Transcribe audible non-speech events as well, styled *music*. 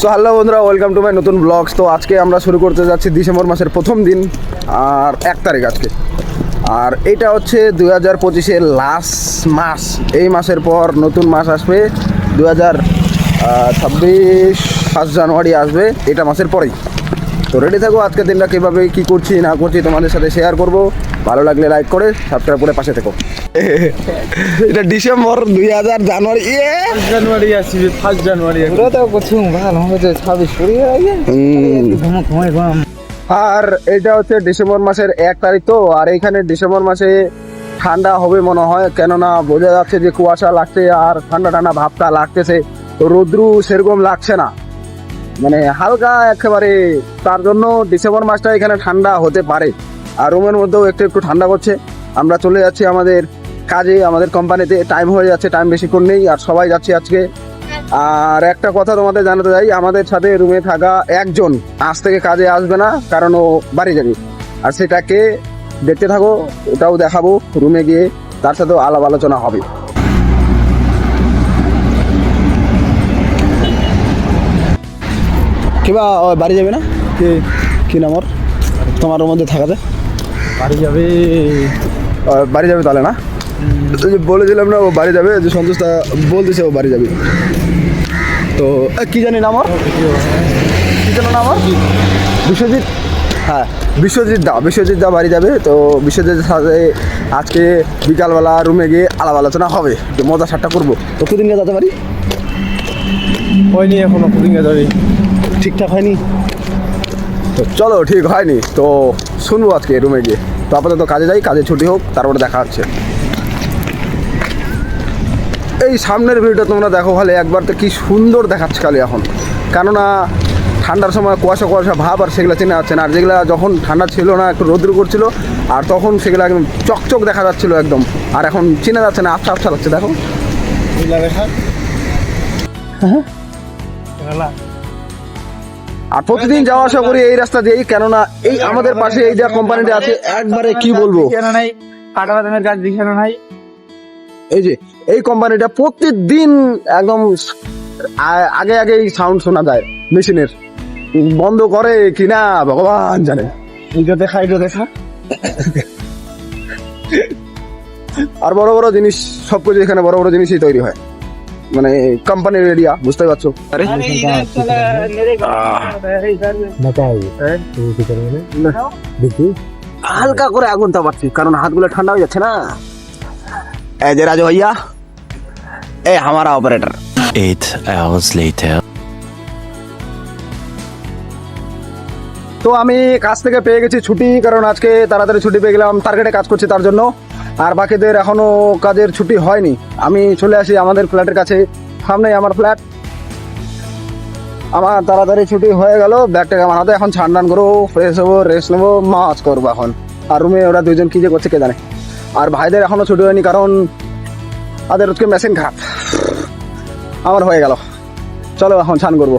So hello বন্ধুরা welcome to my নতুন blogs তো আজকে আমরা শুরু করতে যাচ্ছি ডিসেম্বর মাসের প্রথম দিন আর এক তারিখ আজকে। আর এটা হচ্ছে দু হাজার পঁচিশের লাস্ট মাস। এই মাসের পর নতুন মাস আসবে দু হাজার ছাব্বিশ ফার্স্ট জানুয়ারি আসবে, এটা মাসের পরেই। তো রেডি থাকো আজকের দিনটা কীভাবে কী করছি না করছি তোমাদের সাথে শেয়ার করব। ভালো লাগলে লাইক করে সাবস্ক্রাইব করে পাশে থেকো। *laughs* এটা ডিসেম্বর দুই হাজার জানুয়ারি ইয়ে! জানুয়ারি আসবে ফার্স্ট জানুয়ারি তো কোথাও ভালো হয়েছে ছাব্বিশ কুড়ি হয়ে আর এটা হচ্ছে ডিসেম্বর মাসের এক তারিখ তো আর এইখানে ডিসেম্বর মাসে ঠান্ডা হবে মনে হয় কেননা বোঝা যাচ্ছে যে কুয়াশা লাগছে আর ঠান্ডা ঠান্ডা ভাবটা লাগতেছে। তো রোদ্রু সেরকম লাগছে না। মানে হালকা একেবারে, তার জন্য ডিসেম্বর মাসটা এখানে ঠান্ডা হতে পারে। আর রুমের মধ্যেও একটু একটু ঠান্ডা করছে। আমরা চলে যাচ্ছি আমাদের কাজে, আমাদের কোম্পানিতে। টাইম হয়ে যাচ্ছে টাইম বেশিক্ষণ নেই, আর সবাই যাচ্ছি আজকে। আর একটা কথা তোমাদের জানাতে চাই, আমাদের সাথে রুমে থাকা একজন আজ থেকে কাজে আসবে না, কারণ ও বাড়ি যাবে। আর সেটাকে দেখতে থাকো, ওটাও দেখাবো, রুমে গিয়ে তার সাথেও আলাপ আলোচনা হবে। কিবা বাড়ি যাবে না? কে কি নাম ওর? তোমার মধ্যে থাকাতে। বাড়ি যাবে? বাড়ি যাবে তাহলে না? বলেছিলাম না ও বাড়ি যাবে যে সন্তোষটা বলতেছে ও বাড়ি যাবে। তো কি জানি নাম ওর? কি যেন নাম ওর? বিশ্বজিৎ। হ্যাঁ বিশ্বজিৎ দা বিশ্বজিৎ দা বাড়ি যাবে তো বিশ্বজিৎ সাথে আজকে বিকালবেলা রুমে গিয়ে আলাপ আলোচনা হবে মজা ঠাট্টা করব। তো কদিন গিয়ে যেতে পারি হয়নি এখনও পুদিং যাবে ঠিকঠাক হয়নি? তো চলো ঠিক হয়নি। তো শুনব আজকে রুমে গিয়ে। তো আপাতত কাজে যাই কাজে ছুটি হোক তারপরে দেখা হচ্ছে। এই সামনের ভিউটা তোমরা দেখো খালি একবার তো কী সুন্দর দেখাচ্ছে খালি এখন। কেননা ঠান্ডার সময় কুয়াশা কুয়াশা ভাব আর সেগুলো চেনা যাচ্ছে না। আর যেগুলো যখন ঠান্ডা ছিল না একটু রোদ্র করছিল আর তখন সেগুলো একদম চকচক দেখা যাচ্ছিল একদম। আর এখন চেনা যাচ্ছে না আবছা আবছা লাগছে দেখো। রেখা। আর প্রতিদিন যাওয়া আসা করি এই রাস্তা দিয়েই কেননা এই আমাদের পাশে এই যে কোম্পানিটা আছে একবারে কি বলব? কাটা বাদামের গাছ দিখানো নাই। এই যে এই কোম্পানিটা প্রতিদিন একদম আগে আগে সাউন্ড শোনা যায় মেশিনের। বন্ধ করে কিনা ভগবান জানে। এইটা দেখা এইটা দেখা। আর বড় বড় জিনিস সবকিছু এখানে বড় বড় জিনিসই তৈরি হয়। মানে কোম্পানির এরিয়া বুঝতে পারছ? আরে। হালকা করে আগুনটা পাচ্ছি কারণ হাতগুলো ঠান্ডা হয়ে যাচ্ছে না। এই যে রাজু ভাইয়া এ হামারা অপারেটর Eight hours later. তো আমি কাজ থেকে পেয়ে গেছি ছুটি কারণ আজকে তাড়াতাড়ি ছুটি পেয়ে গেলাম টার্গেটে কাজ করছি তার জন্য। আর বাকিদের এখনও কাজের ছুটি হয়নি। আমি চলে আসি আমাদের ফ্ল্যাটের কাছে। সামনেই আমার ফ্ল্যাট। আমার তাড়াতাড়ি ছুটি হয়ে গেল। ব্যাগটাকে আমার হাতে এখন ছান টান করব ফ্রেশ হব রেস্ট নেব, মাছ করব এখন। আর রুমে ওরা দুজন কি যে করছে কে জানে। আর ভাইদের এখনও ছুটি হয়নি কারণ তাদের হচ্ছে মেশিন খারাপ। আমার হয়ে গেল। চলো এখন ছান করব।